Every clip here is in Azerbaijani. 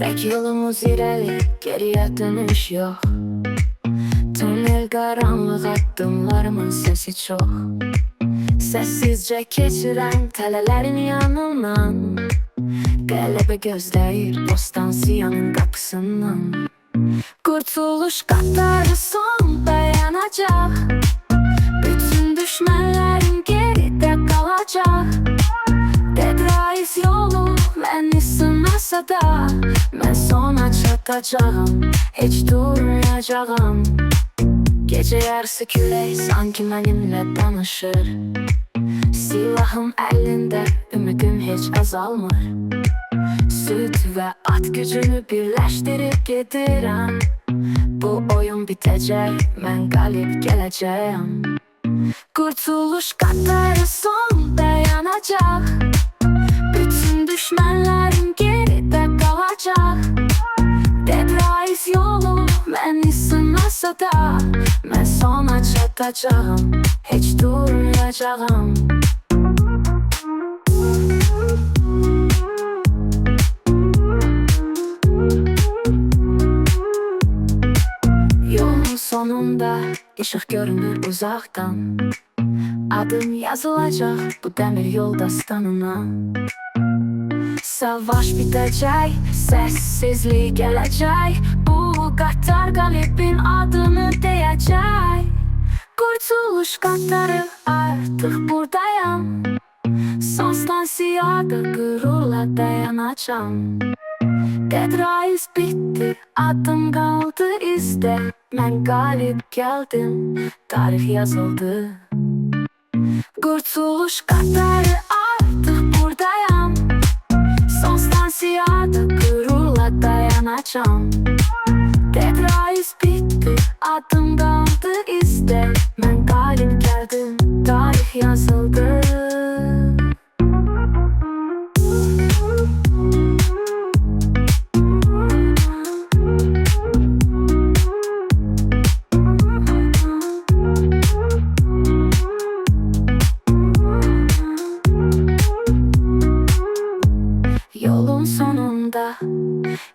Tek yolumuz ileri geriye dönüş yok. Tünel karanlık adımlarımın sesi çok. Sessizce geçiren telelerin yanından Qələbə gözləyir postansiyanın qapısından Kurtuluş qatları son dayanacaq Bütün düşmənlərin geridə qalacaq Dedrais yolu məni sınasa da Kalkacağım, hiç durmayacağım. Gece yarısı küre sanki benimle danışır Silahım elinde, ümidim hiç azalmır. Süt ve at gücünü birleştirip gidirəm Bu oyun bitecek, ben galip geleceğim. Kurtuluş katları son sınasa da Mən sona çatacağım, heç durmayacağım Yolun sonunda ışık görünür uzaktan Adım yazılacak bu demir yol dastanına Savaş bitecek, sessizlik gelecek Bu Qatar qalibin adını deyəcək Kurtuluş qatları artıq buradayam Son stansiyada qürurla dayanacam Dedrais bitti, adım qaldı izdə Mən qalib gəldim, tarix yazıldı Kurtuluş qatları kaçan Deadrise bitti adımdandı iste Ben galip geldim tarih yazıldı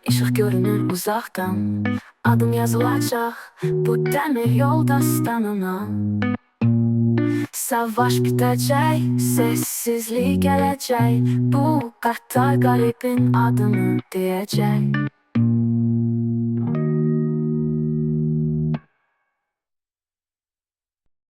ışık görünür uzaktan Adım yazılacak bu demir yol dastanına Savaş bitecek, sessizlik gelecek Bu Qatar garibin adını diyecek